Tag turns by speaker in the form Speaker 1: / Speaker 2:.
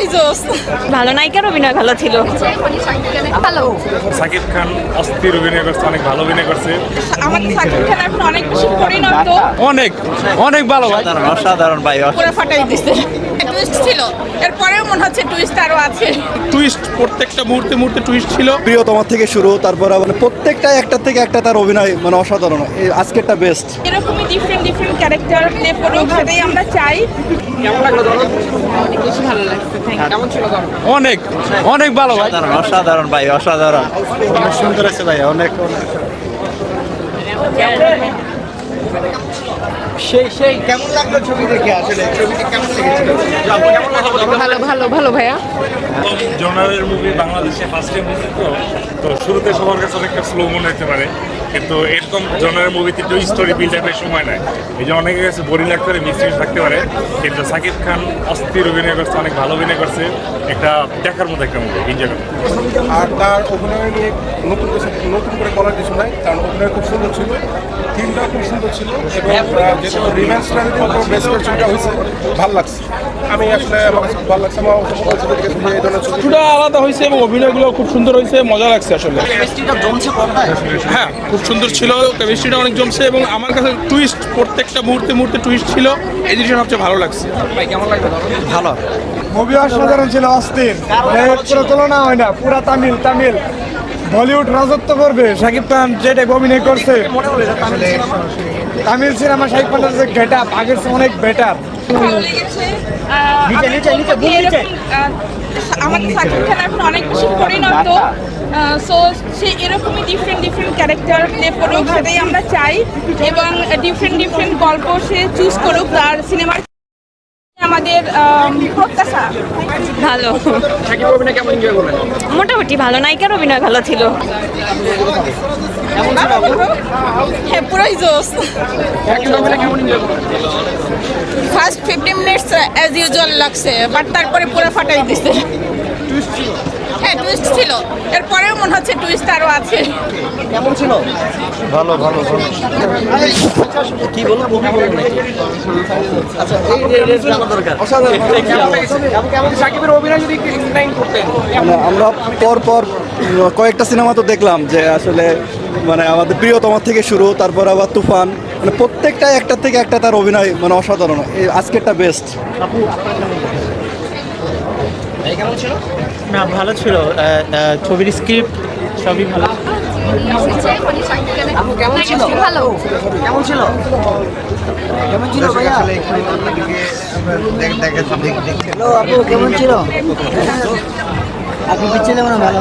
Speaker 1: পুরাই জোস।
Speaker 2: ভালো নায়িকার অভিনয় ভালো ছিল।
Speaker 1: ভালো।
Speaker 3: সাকিব খান অস্থির অভিনয় করছে অনেক ভালো অভিনয় করছে।
Speaker 1: আমাদের সাকিব খান এখন অনেক বেশি পরিণত।
Speaker 3: অনেক অনেক ভালো
Speaker 4: অসাধারণ অসাধারণ ভাই
Speaker 1: পুরো ফাটাই দিচ্ছে টুইস্ট ছিল। এরপরেও মনে হচ্ছে টুইস্ট আরও আছে।
Speaker 5: টুইস্ট প্রত্যেকটা মুহূর্তে মুহূর্তে টুইস্ট ছিল।
Speaker 6: প্রিয়তমার থেকে শুরু তারপর মানে প্রত্যেকটা একটা থেকে একটা তার অভিনয় মানে অসাধারণ। এই আজকেরটা বেস্ট
Speaker 1: এরকমই ডিফারেন্ট ডিফারেন্ট ক্যারেক্টার প্লে করুক সেটাই আমরা চাই।
Speaker 3: অনেক অনেক ভালো ভাই।
Speaker 4: অসাধারণ অসাধারণ ভাই অসাধারণ।
Speaker 6: অনেক সুন্দর আছে ভাই অনেক অনেক।
Speaker 7: সেই সেই কেমন লাগল ছবি দেখে? আসলে ছবিটা কেমন লেগেছিল?
Speaker 1: ভালো ভালো ভালো ভাইয়া।
Speaker 3: জনারের মুভি বাংলাদেশে ফার্স্ট টাইম হয়েছে তো। তো শুরুতে সবার কাছে অনেকটা স্লো মনে হতে পারে। কিন্তু এরকম জনারের মুভিতে একটু স্টোরি বিল্ড আপের সময় নেয় এই যে অনেকের কাছে বোরিং লাগতে পারে থাকতে পারে। কিন্তু সাকিব খান অস্থির অভিনয় করছে অনেক ভালো অভিনয় করছে। একটা দেখার মতো একটা মুভি এনজয় করতে
Speaker 5: আর তার অভিনয় নিয়ে নতুন কিছু নতুন করে বলার কিছু নাই। কারণ অভিনয় খুব সুন্দর ছিল থিমটাও খুব সুন্দর ছিল। এবং যেহেতু করে ছবিটা হয়েছে ভালো লাগছে। আমি আসলে আমার ভালো লাগছে আমার সকল ছবি দেখেছি যে এই ধরনের ছবিটা আলাদা হয়েছে এবং অভিনয়গুলো খুব সুন্দর হয়েছে মজা লাগছে আসলে। হ্যাঁ খুব সুন্দর ছিল কেমিস্ট্রিটা অনেক জমছে এবং আমার কাছে টুইস্ট প্রত্যেকটা মুহূর্তে মুহূর্তে টুইস্ট ছিল এই জিনিসটা সবচেয়ে ভালো লাগছে।
Speaker 6: ভালো।
Speaker 7: মুভি অসাধারণ ছিল অস্থির। তুলনা হয় না পুরা তামিল তামিল। বলিউড রাজত্ব করবে শাকিব খান যেটা অভিনয় করছে। তামিল সিনেমা শাকিব খানের যে গেট আপ আগের অনেক বেটার
Speaker 1: আমাদের সাকিব খান এখন অনেক বেশি পরিণত সো সে এরকমই ডিফারেন্ট ডিফারেন্ট ক্যারেক্টার প্লে করুক সেটাই আমরা চাই। এবং ডিফারেন্ট ডিফারেন্ট গল্প সে চুজ করুক তার সিনেমার আমাদের প্রত্যাশা।
Speaker 2: ভালো। মোটামুটি ভালো নায়িকার অভিনয় ভালো ছিল।
Speaker 1: হ্যাঁ পুরোই জোস first fifteen minutes as usual লাগছে বাট তারপরে পুরো ফাটাই দিছে। হ্যাঁ টুইস্ট ছিল। এরপরেও মনে হচ্ছে টুইস্ট আরও আছে।
Speaker 6: ভালো ভালো ভালো।
Speaker 4: কি বলব মুভি বলব আচ্ছা এই জানা দরকার।
Speaker 6: মানে আমরা পর পর কয়েকটা সিনেমা তো দেখলাম যে আসলে মানে আমাদের প্রিয়তমার থেকে শুরু তারপর আবার তুফান মানে প্রত্যেকটা একটা থেকে একটা তার অভিনয় মানে অসাধারণ। এই আজকেরটা বেস্ট
Speaker 8: না ভালো ছিল ছবির স্ক্রিপ্ট সবই ভালো
Speaker 1: কেমন ছিল ভালো
Speaker 7: কেমন ছিল কেমন ছিল ভাইয়া হ্যালো আপু কেমন ছিল আপনি পিছিয়ে যাবেন ভালো